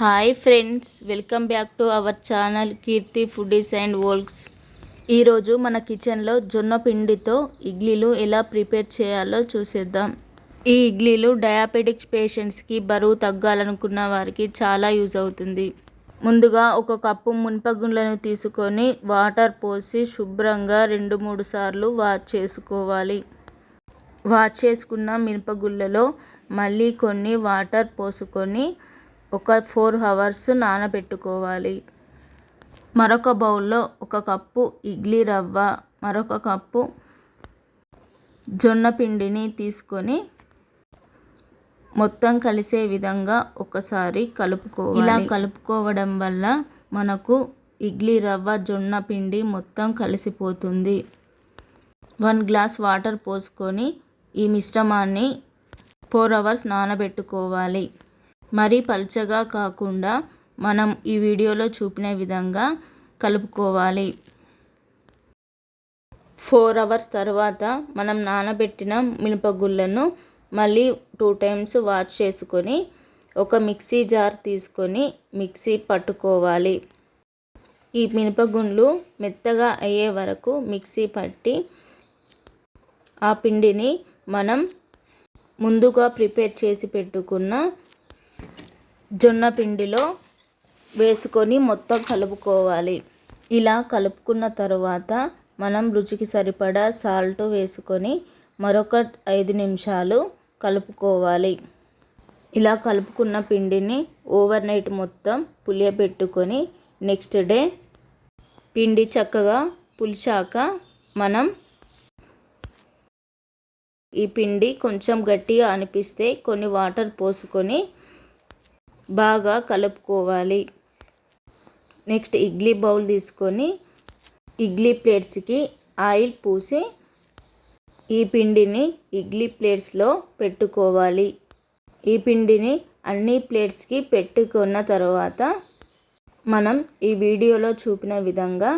Hi friends welcome back to our channel Keerthi foodies and vlogs. ఈరోజు మన కిచెన్లో జొన్న పిండితో ఇడ్లీలు ఎలా ప్రిపేర్ చేయాలో చూసేద్దాం. ఈ ఇడ్లీలు డయాబెటిక్స్ పేషెంట్స్కి బరువు తగ్గాలనుకున్న వారికి చాలా యూజ్ అవుతుంది. ముందుగా ఒక కప్పు మునపగుండ్లను తీసుకొని వాటర్ పోసి శుభ్రంగా రెండు మూడు సార్లు వాష్ చేసుకోవాలి. వాష్ చేసుకున్న మినపగుళ్ళలో మళ్ళీ కొన్ని వాటర్ పోసుకొని ఒక ఫోర్ అవర్స్ నానబెట్టుకోవాలి. మరొక బౌల్లో ఒక కప్పు ఇడ్లీ రవ్వ మరొక కప్పు జొన్న పిండిని తీసుకొని మొత్తం కలిసే విధంగా ఒకసారి కలుపుకోవాలి. ఇలా కలుపుకోవడం వల్ల మనకు ఇడ్లీ రవ్వ జొన్న పిండి మొత్తం కలిసిపోతుంది. వన్ గ్లాస్ వాటర్ పోసుకొని ఈ మిశ్రమాన్ని ఫోర్ అవర్స్ నానబెట్టుకోవాలి. మరీ పల్చగా కాకుండా మనం ఈ వీడియోలో చూపిన విధంగా కలుపుకోవాలి. ఫోర్ అవర్స్ తర్వాత మనం నానబెట్టిన మినపగుళ్ళను మళ్ళీ టూ టైమ్స్ వాష్ చేసుకొని ఒక మిక్సీ జార్ తీసుకొని మిక్సీ పట్టుకోవాలి. ఈ మినపగుండ్లు మెత్తగా అయ్యే వరకు మిక్సీ పట్టి ఆ పిండిని మనం ముందుగా ప్రిపేర్ చేసి పెట్టుకున్న జొన్న పిండిలో వేసుకొని మొత్తం కలుపుకోవాలి. ఇలా కలుపుకున్న తర్వాత మనం రుచికి సరిపడా సాల్ట్ వేసుకొని మరొక ఐదు నిమిషాలు కలుపుకోవాలి. ఇలా కలుపుకున్న పిండిని ఓవర్ నైట్ మొత్తం పులియబెట్టుకొని నెక్స్ట్ డే పిండి చక్కగా పులిచాక మనం ఈ పిండి కొంచెం గట్టిగా అనిపిస్తే కొన్ని వాటర్ పోసుకొని బాగా కలుపుకోవాలి. నెక్స్ట్ ఇడ్లీ బౌల్ తీసుకొని ఇడ్లీ ప్లేట్స్కి ఆయిల్ పూసి ఈ పిండిని ఇడ్లీ ప్లేట్స్లో పెట్టుకోవాలి. ఈ పిండిని అన్ని ప్లేట్స్కి పెట్టుకున్న తర్వాత మనం ఈ వీడియోలో చూపిన విధంగా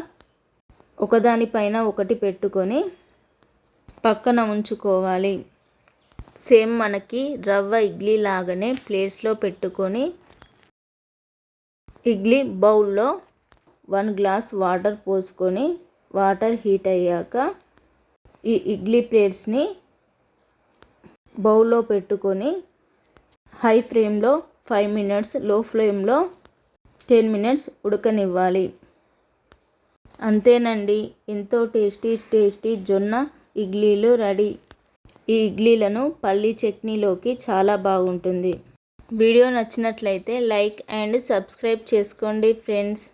ఒకదానిపైన ఒకటి పెట్టుకొని పక్కన ఉంచుకోవాలి. సేమ్ మనకి రవ్వ ఇడ్లీ లాగానే ప్లేట్స్లో పెట్టుకొని ఇడ్లీ బౌల్లో వన్ గ్లాస్ వాటర్ పోసుకొని వాటర్ హీట్ అయ్యాక ఈ ఇడ్లీ ప్లేట్స్ని బౌల్లో పెట్టుకొని హై ఫ్లేమ్లో ఫైవ్ మినిట్స్లో ఫ్లేమ్లో టెన్ మినిట్స్ ఉడకనివ్వాలి. అంతేనండి ఎంతో టేస్టీ టేస్టీ జొన్న ఇడ్లీలు రెడీ. ఈ ఇడ్లీలను పల్లీ చట్నీలోకి చాలా బాగుంటుంది. వీడియో నచ్చినట్లయితే లైక్ అండ్ సబ్స్క్రైబ్ చేసుకోండి ఫ్రెండ్స్.